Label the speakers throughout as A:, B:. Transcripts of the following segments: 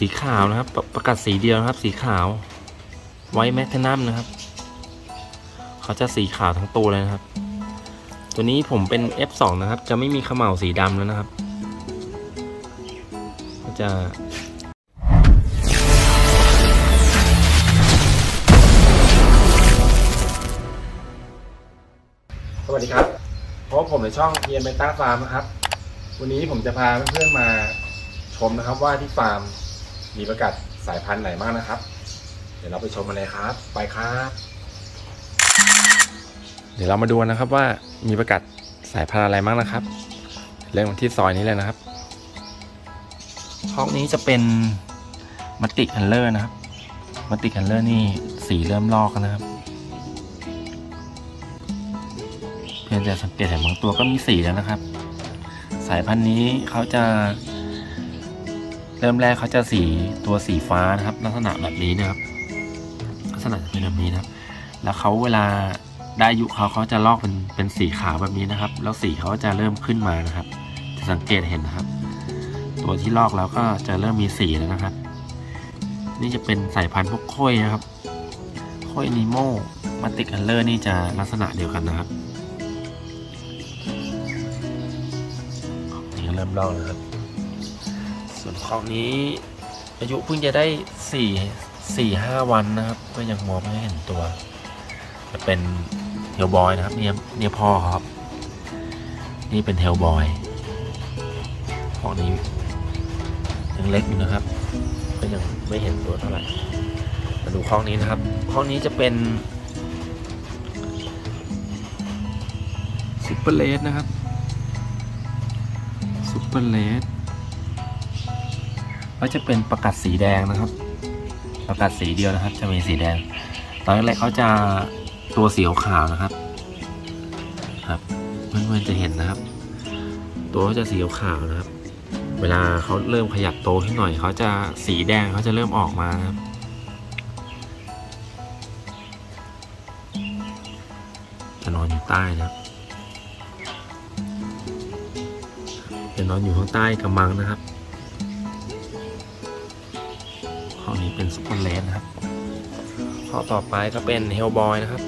A: สีขาวนะครับประประกัดสีเดียวนะครับ สีขาว ไว้แมทนัมนะครับ เขาจะสีขาวทั้งตัวเลยนะครับ ตัวนี้ผมเป็น F2 นะครับ จะไม่มีเขม่าสีดำแล้วนะครับ ก็จะสวัสดีครับพบผมในช่องเ e ียนเบต้าฟาร์มนะครับ วันนี้ผมจะพาเพื่อนๆมาชมนะครับว่าที่ฟาร์ม มีประกาศสายพันธุ์ไหนบ้างนะครับ เดี๋ยวเราไปชมกันเลยครับ ไปครับ เดี๋ยวเรามาดูกันนะครับว่ามีประกาศสายพันธุ์อะไรบ้างนะครับ เริ่มที่ซอยนี้เลยนะครับห้องนี้จะเป็นมัตติคันเลอร์นะครับมัตติคันเลอร์นี่สีเริ่มลอกแล้วนะครับ เพื่อนจะสังเกตเห็นบางตัวก็มีสีแล้วนะครับ สายพันธุ์นี้เขาจะ เริ่มแรกเขาจะสีตัวสีฟ้านะครับ ลักษณะแบบนี้นะครับ ลักษณะจะเป็นแบบนี้นะครับ แล้วเขาเวลาได้อายุเขาเขาจะลอกเป็นเป็นสีขาวแบบนี้นะครับ แล้วสีเขาจะเริ่มขึ้นมานะครับ จะสังเกตเห็นนะครับ ตัวที่ลอกแล้วก็จะเริ่มมีสีแล้วนะครับ นี่จะเป็นสายพันธุ์พวกค้ยนะครับค้ยนิโมมัตติคัลเลอร์นี่จะลักษณะเดียวกันนะครับนี่ก็เริ่มลอกแล้วครับ ส่วนของนี้อายุเพิ่งจะได้สี่สี่ห้าวันนะครับ ก็ยังมองไม่เห็นตัว จะเป็นเทลบอยนะครับ เนี่ยเนี่ยพ่อครับ นี่เป็นเทลบอยของนี้ยังเล็กอยู่นะครับ ก็ยังไม่เห็นตัวเท่าไหร่มาดูข้องนี้นะครับข้องนี้จะเป็นซุปเปอร์เลสนะครับซุปเปอร์เลส ก็จะเป็นประกัดสีแดงนะครับ ประกัดสีเดียวนะครับ จะมีสีแดง ตอนแรกเขาจะตัวสีขาวนะครับ ครับเพื่อนๆจะเห็นนะครับ ตัวเขาจะสีขาวนะครับ เวลาเขาเริ่มขยับโตขึ้นหน่อยเขาจะสีแดงเขาจะเริ่มออกมาครับจะนอนอยู่ใต้นะครับจะนอนอยู่ข้างใต้กำมังนะครับ ข้อนี้เป็นซุปเปอร์เลนนะครับข้อต่อไปก็เป็นเฮลบอยนะครับ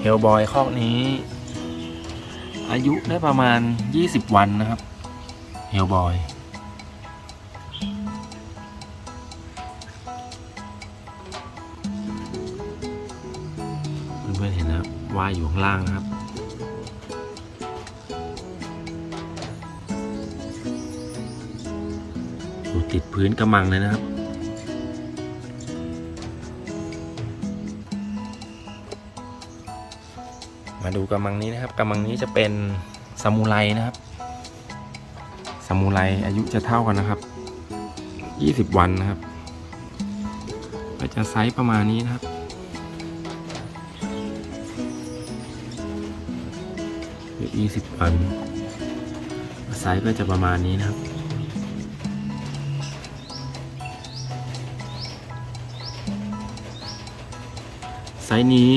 A: เฮลบอยข้อนี้ อายุได้ประมาณ 20 วันนะครับเฮลบอยเพื่อนๆเห็นนะครับว่ายอยู่ข้างล่างนะครับอยู่ติดพื้นกระมังเลยนะครับ มาดูกระมังนี้นะครับกระมังนี้จะเป็นซามูไรนะครับซามูไรอายุจะเท่ากันนะครับ 20 วันนะครับก็จะไซส์ประมาณนี้นะครับ 20 วัน ไซส์ก็จะประมาณนี้นะครับไซส์นี้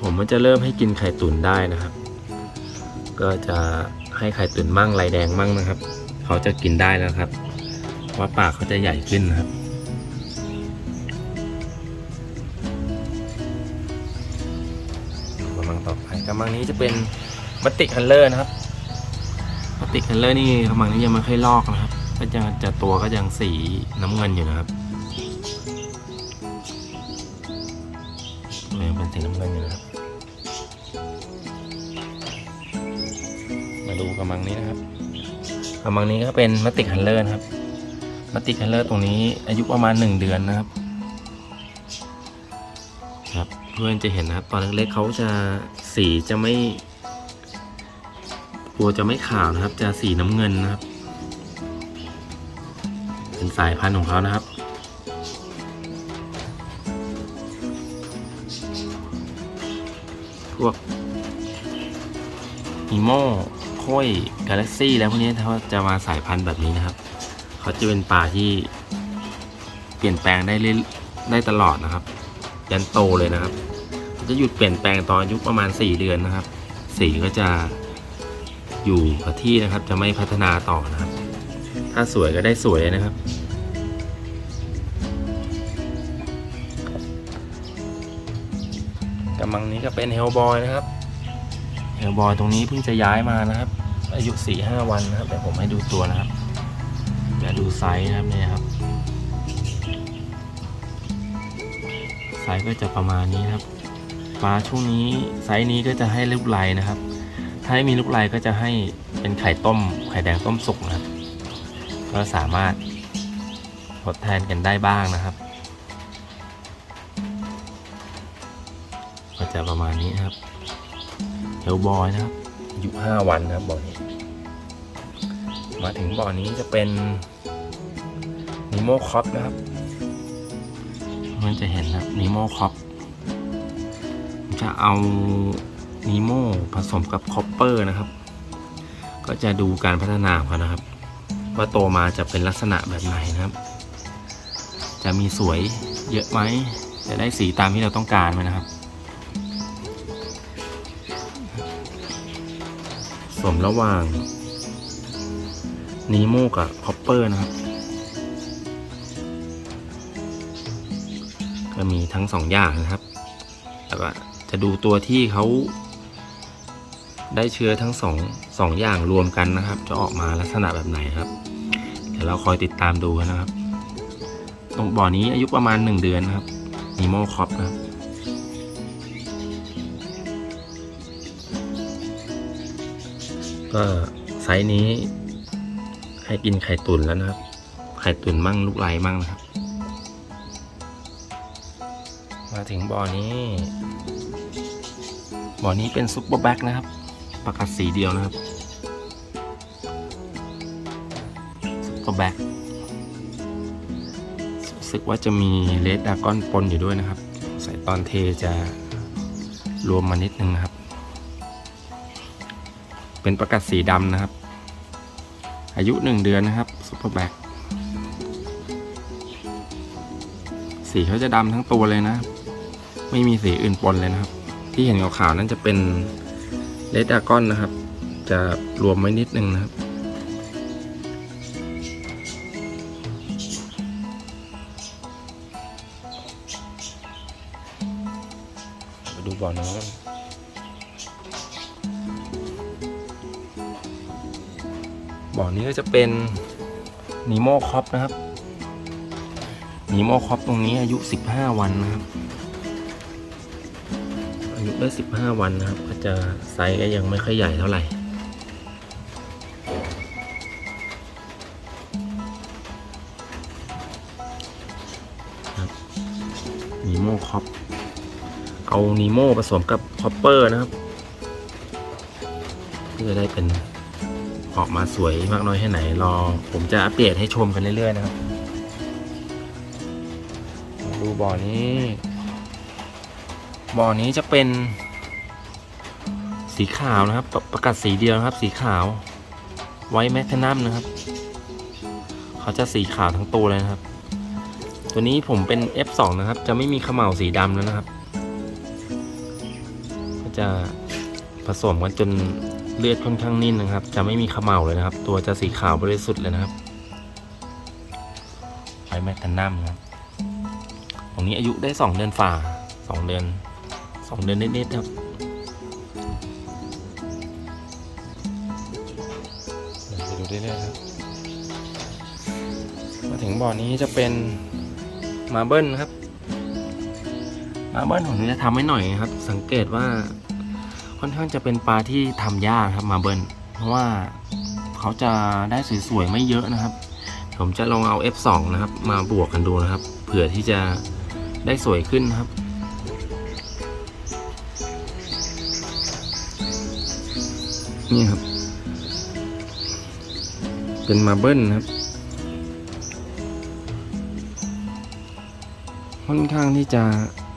A: ผมมันจะเริ่มให้กินไข่ตุ๋นได้นะครับ ก็จะให้ไข่ตุ๋นมั่งลายแดงมั่งนะครับ เขาจะกินได้แล้วครับ ว่าปากเขาจะใหญ่ขึ้นนะครับกำลังต่อไปกำลังนี้จะเป็นบัตติคันเลอร์นะครับบัตติคันเลอร์นี่กำลังนี้ยังไม่ค่อยลอกนะครับ ก็จะจะตัวก็ยังสีน้ำเงินอยู่นะครับยังเป็นสีน้ำเงินอยู่นะครับ มาดูกำลังนี้นะครับกำลังนี้ก็เป็นมัตติคันเลอร์นะครับมัตติคันเลอร์ตรงนี้อายุประมาณหนึ่งเดือนนะครับ ครับเพื่อนจะเห็นนะครับตอนเล็กๆเขาจะสีจะไม่ตัวจะไม่ขาวนะครับ จะสีน้ำเงินนะครับเป็นสายพันธุ์ของเขานะครับพวกอีโม่ ก้อยกาแล็กซี่แล้วพวกนี้ถ้าจะมาสายพันธุ์แบบนี้นะครับ เขาจะเป็นปลาที่เปลี่ยนแปลงได้เรื่อยได้ตลอดนะครับ ยันโตเลยนะครับ จะหยุดเปลี่ยนแปลงตอนอายุประมาณ 4 เดือนนะครับ สีก็จะอยู่กับที่นะครับ จะไม่พัฒนาต่อนะครับ ถ้าสวยก็ได้สวยยนะครับกำลังนี้ก็เป็นเฮลบอยนะครับเฮลบอยตรงนี้เพิ่งจะย้ายมานะครับ อายุสี่ห้าวันนะครับเดี๋ยวผมให้ดูตัวนะครับเดี๋ยวดูไซส์นะครับเนี่ยครับ ไซส์ก็จะประมาณนี้ครับปลาช่วงนี้ไซส์นี้ก็จะให้ลูกลายนะครับ ถ้าไม่มีลูกลายก็จะให้เป็นไข่ต้ม ไข่แดงต้มสุกนะครับ ก็สามารถทดแทนกันได้บ้างนะครับ ก็จะประมาณนี้ครับเฮลบอยนะครับ อายุห้าวันครับบ่อนี้ มาถึงบ่อนี้จะเป็นนิโมคอปนะครับ มันจะเห็นนะครับนีโมคอปจะเอานีโมผสมกับคอปเปอร์นะครับ ก็จะดูการพัฒนาเขานะครับ ว่าโตมาจะเป็นลักษณะแบบไหนนะครับ จะมีสวยเยอะไหม จะได้สีตามที่เราต้องการไหมนะครับ สมระหว่างนีโมกับคอปเปอร์นะครับ ก็มีทั้งสองอย่างนะครับแล้วก็จะดูตัวที่เขาได้เชื้อทั้งสองสองอย่างรวมกันนะครับ จะออกมาลักษณะแบบไหนครับ เดี๋ยวเราคอยติดตามดูนนะครับ ตรงบ่อนี้อายุประมาณหนึ่งเดือนนะครับนีโมคอปนะครับ ก็ไซส์นี้ ให้กินไข่ตุ๋นแล้วนะครับ ไข่ตุ๋นมั่งลูกไร้มั่งนะครับ มาถึงบ่อนี้บ่อนี้เป็นซุปเปอร์แบ็กนะครับประกาศสีเดียวนะครับซุปเปอร์แบ็กรู้สึกว่าจะมีเลดดาก้อนปนอยู่ด้วยนะครับ ใส่ตอนเทจะรวมมานิดนึงนะครับ เป็นประกาศสีดำนะครับ อายุหนึ่งเดือนนะครับซุปเปอร์แบ็กสีเขาจะดำทั้งตัวเลยนะ ไม่มีสีอื่นปนเลยนะครับ ที่เห็นขาวๆนั่นจะเป็นเลดดากอนนะครับ จะรวมไว้นิดนึงนะครับมาดูบ่อน้อ บ่อนี้ก็จะเป็นนีโมคอปนะครับนีโมคอปตรงนี้อายุ 15 วันนะครับ อายุได้ 15 วันนะครับ ก็จะไซส์ก็ยังไม่ค่อยใหญ่เท่าไหร่ครับนีโมคอปเอานีโมผสมกับคอปเปอร์นะครับเพื่อได้เป็น ออกมาสวยมากน้อยแค่ไหนรอ ผมจะอัปเดตให้ชมกันเรื่อยๆนะครับ ดูบ่อนี้ บ่อนี้จะเป็น สีขาวนะครับประประกาศสีเดียวนะครับ สีขาว ไว้แมทนัมนะครับ เขาจะสีขาวทั้งตัวเลยนะครับ ตัวนี้ผมเป็น F2 นะครับ จะไม่มีขมเหลาสีดำแล้วนะครับ ก็จะผสมกันจน เลือดค่อนข้างนิ่มนะครับ จะไม่มีขมเหลาเลยนะครับ ตัวจะสีขาวบริสุทธิ์เลยนะครับไวแมทนัมนะครับ ตรงนี้อายุได้สองเดือนฝ่าสองเดือนสองเดือนนิดๆครับ ไปดูเรื่อยๆครับ มาถึงบ่อนี้จะเป็นมาเบิลครับ มาเบิลผมจะทำให้หน่อยครับ สังเกตว่า ค่อนข้างจะเป็นปลาที่ทำยากครับมาเบิลเพราะว่าเขาจะได้สวยๆไม่เยอะนะครับ ผมจะลองเอา F2 นะครับ มาบวกกันดูนะครับ เผื่อที่จะได้สวยขึ้นครับนี่ครับ เป็นมาเบิลครับ ค่อนข้างที่จะ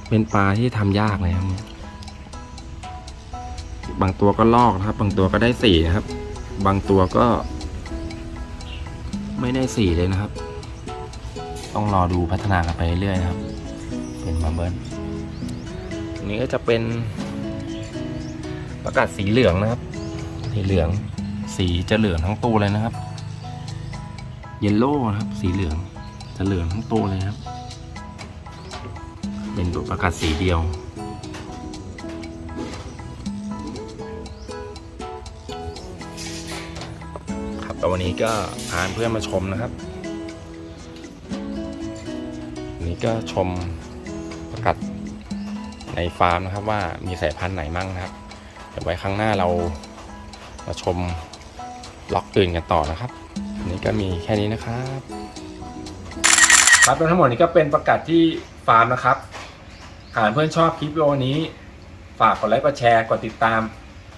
A: เป็นปลาที่ทำยากเลยครับเนี่ย บางตัวก็ลอกนะครับ บางตัวก็ได้สีนะครับ บางตัวก็ ไม่ได้สีเลยนะครับ ต้องรอดูพัฒนากันไปเรื่อยนะครับ เป็นมาเบิลอันนี้ก็จะเป็นประกาศสีเหลืองนะครับ สีเหลือง สีจะเหลืองทั้งตัวเลยนะครับ เยลโล่นะครับ สีเหลืองจะเหลืองทั้งตัวเลยครับ เป็นตัวประกาศสีเดียว แต่วันนี้ก็พาเพื่อนมาชมนะครับวันนี้ก็ชมประกัดในฟาร์มนะครับว่ามีสายพันธุ์ไหนมั่งนะครับ เดี๋ยวไว้ครั้งหน้าเรามาชมล็อกอื่นกันต่อนะครับวันนี้ก็มีแค่นี้นะครับ ครับแล้วทั้งหมดนี้ก็เป็นประกาศที่ฟาร์มนะครับหากเพื่อนชอบคลิปวิดีโอนี้ ฝากกดไลค์กดแชร์กดติดตาม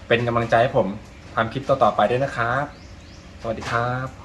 A: เป็นกำลังใจให้ผมทำคลิปต่อๆไปด้วยนะครับ วัสดีครับ